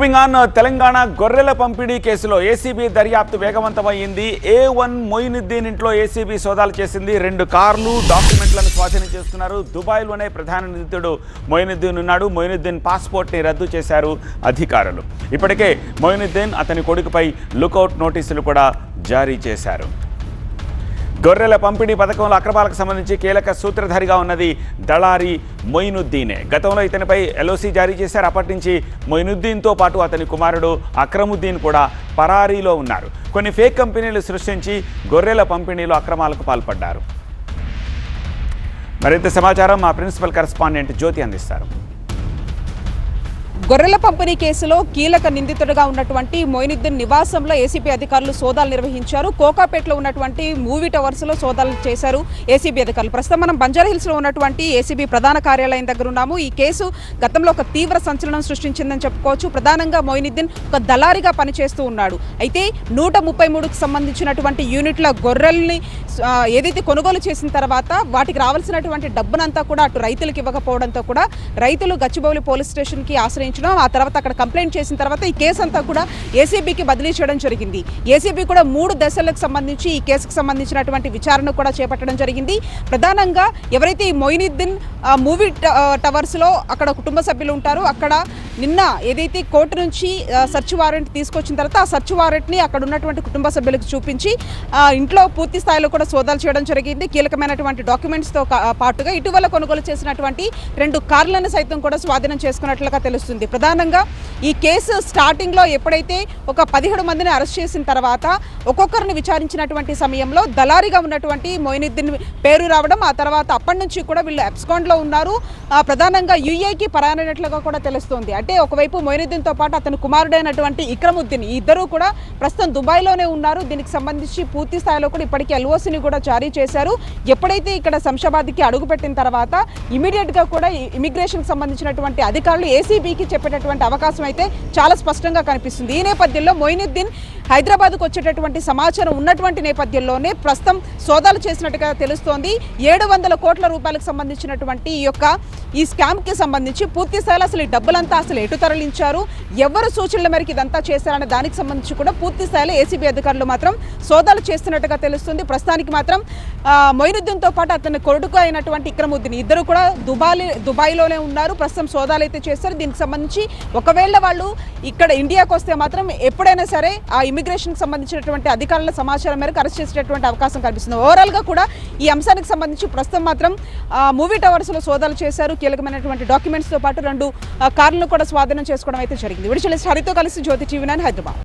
Moving on Telangana గొర్రెల పంపిణీ కేసులో ఏసీబీ దర్యాప్తు వేగవంతమైంది ఏ వన్ మొయినుద్దీన్ ఇంట్లో ఏసీబీ సోదాలు చేసింది. రెండు కార్లు డాక్యుమెంట్లను స్వాధీనం చేస్తున్నారు దుబాయ్లోనే ప్రధాన నిందితుడు మొయినుద్దీన్ ఉన్నాడు. మొయినుద్దీన్ పాస్పోర్ట్ని రద్దు చేశారు అధికారులు. ఇప్పటికే మొయినుద్దీన్ అతని కొడుకుపై లుకౌట్ నోటీసులు కూడా జారీ చేశారు. గొర్రెల పంపిణీ పథకంలో అక్రమాలకు సంబంధించి కీలక సూత్రధారిగా ఉన్నది దళారి మొయినుద్దీనే. గతంలో ఇతనిపై ఎల్ఓసి జారీ చేశారు. అప్పటి నుంచి మొయినుద్దీన్తో పాటు అతని కుమారుడు అక్రముద్దీన్ కూడా పరారీలో ఉన్నారు. కొన్ని ఫేక్ కంపెనీలు సృష్టించి గొర్రెల పంపిణీలో అక్రమాలకు పాల్పడ్డారు. మరింత సమాచారం మా ప్రిన్సిపల్ కరెస్పాండెంట్ జ్యోతి అందిస్తారు. గొర్రెల పంపిణీ కేసులో కీలక నిందితుడిగా ఉన్నటువంటి మొయినుద్దీన్ నివాసంలో ఏసీబీ అధికారులు సోదాలు నిర్వహించారు. కోకాపేటలో ఉన్నటువంటి మూవీ టవర్స్లో సోదాలు చేశారు ఏసీబీ అధికారులు. ప్రస్తుతం మనం బంజారాహిల్స్లో ఉన్నటువంటి ఏసీబీ ప్రధాన కార్యాలయం దగ్గర ఉన్నాము. ఈ కేసు గతంలో ఒక తీవ్ర సంచలనం సృష్టించిందని చెప్పుకోవచ్చు. ప్రధానంగా మొయినుద్దీన్ ఒక దళారిగా పనిచేస్తూ ఉన్నాడు. అయితే నూట ముప్పై మూడుకు సంబంధించినటువంటి యూనిట్ల గొర్రెల్ని ఏదైతే కొనుగోలు చేసిన తర్వాత వాటికి రావాల్సినటువంటి డబ్బునంతా కూడా అటు రైతులకు ఇవ్వకపోవడంతో కూడా రైతులు గచ్చిబౌలి పోలీస్ స్టేషన్కి ఆశ్రయించడం ఆ తర్వాత అక్కడ కంప్లైంట్ చేసిన తర్వాత ఈ కేసు అంతా కూడా ఏసీబీకి బదిలీ చేయడం జరిగింది. ఏసీబీ కూడా మూడు దశలకు సంబంధించి ఈ కేసుకు సంబంధించినటువంటి విచారణ కూడా చేపట్టడం జరిగింది. ప్రధానంగా ఎవరైతే ఈ మొయినుద్దీన్ మూవీ టవర్స్లో అక్కడ కుటుంబ సభ్యులు ఉంటారో అక్కడ నిన్న ఏదైతే కోర్టు నుంచి సర్చ్ వారెంట్ తీసుకొచ్చిన తర్వాత ఆ సర్చ్ వారెంట్ని అక్కడ ఉన్నటువంటి కుటుంబ సభ్యులకు చూపించి ఇంట్లో పూర్తి స్థాయిలో కూడా సోదాలు చేయడం జరిగింది. కీలకమైనటువంటి డాక్యుమెంట్స్తో కా- పాటుగా ఇటీవల కొనుగోలు చేసినటువంటి రెండు కార్లను సైతం కూడా స్వాధీనం చేసుకున్నట్లుగా తెలుస్తుంది. ప్రధానంగా ఈ కేసు స్టార్టింగ్లో ఎప్పుడైతే ఒక పదిహేడు మందిని అరెస్ట్ చేసిన తర్వాత ఒక్కొక్కరిని విచారించినటువంటి సమయంలో దళారిగా ఉన్నటువంటి మొయినుద్దీన్ పేరు రావడం ఆ తర్వాత అప్పటి నుంచి కూడా వీళ్ళు అబ్స్కాండ్లో ఉన్నారు. ఆ, ప్రధానంగా యుఏకి పరానట్లుగా కూడా తెలుస్తోంది. అంటే ఒకవైపు మొయినుద్దీన్తో పాటు అతని కుమారుడైనటువంటి ఇక్రముద్దీన్ ఇద్దరూ ఇద్దరు కూడా ప్రస్తుతం దుబాయ్లోనే ఉన్నారు. దీనికి సంబంధించి పూర్తి స్థాయిలో కూడా ఇప్పటికీ ఎల్ఓసిని కూడా జారీ చేశారు. ఎప్పుడైతే ఇక్కడ శంషాబాద్కి అడుగుపెట్టిన తర్వాత ఇమీడియట్గా కూడా ఇమిగ్రేషన్కి సంబంధించినటువంటి అధికారులు ఏసీబీకి చెప్పేటటువంటి అవకాశం అయితే చాలా స్పష్టంగా కనిపిస్తుంది. ఈ నేపథ్యంలో మొయినుద్దీన్ హైదరాబాద్కు వచ్చేటటువంటి సమాచారం ఉన్నటువంటి నేపథ్యంలోనే ప్రస్తుతం సోదాలు చేసినట్టుగా తెలుస్తోంది. ఏడు వందల కోట్ల రూపాయలకు సంబంధించినటువంటి ఈ యొక్క ఈ స్కామ్కి సంబంధించి పూర్తి స్థాయిలో అసలు ఈ డబ్బులంతా అసలు ఎటు తరలించారు? ఎవరు సూచనల మేరకు ఇదంతా చేశారనే దానికి సంబంధించి కూడా పూర్తి స్థాయిలో ఏసీబీ అధికారులు మాత్రం సోదాలు చేస్తున్నట్టుగా తెలుస్తుంది. ప్రస్తుతానికి మాత్రం మొయినుద్దీన్తో పాటు అతని కొడుకు అయినటువంటి ఇక్రముద్దీన్ ఇద్దరు కూడా దుబాయ్ దుబాయ్లోనే ఉన్నారు. ప్రస్తుతం సోదాలు అయితే చేస్తారు దీనికి సంబంధించి ఒకవేళ వాళ్ళు ఇక్కడ ఇండియాకు వస్తే మాత్రం ఎప్పుడైనా సరే ఆ ఇమిగ్రేషన్కి సంబంధించినటువంటి అధికారుల సమాచారం మేరకు అరెస్ట్ చేసేటటువంటి అవకాశం కనిపిస్తుంది ఓవరాల్గా కూడా ఈ అంశానికి సంబంధించి ప్రస్తుతం మాత్రం మూవీ టవర్స్లో సోదాలు చేశారు. కీలకమైనటువంటి డాక్యుమెంట్స్తో పాటు రెండు కార్లను కూడా స్వాధీనం చేసుకోవడం అయితే జరిగింది. విడుదల హరితో కలిసి జ్యోతి టీవీ నైన్ హైదరాబాద్.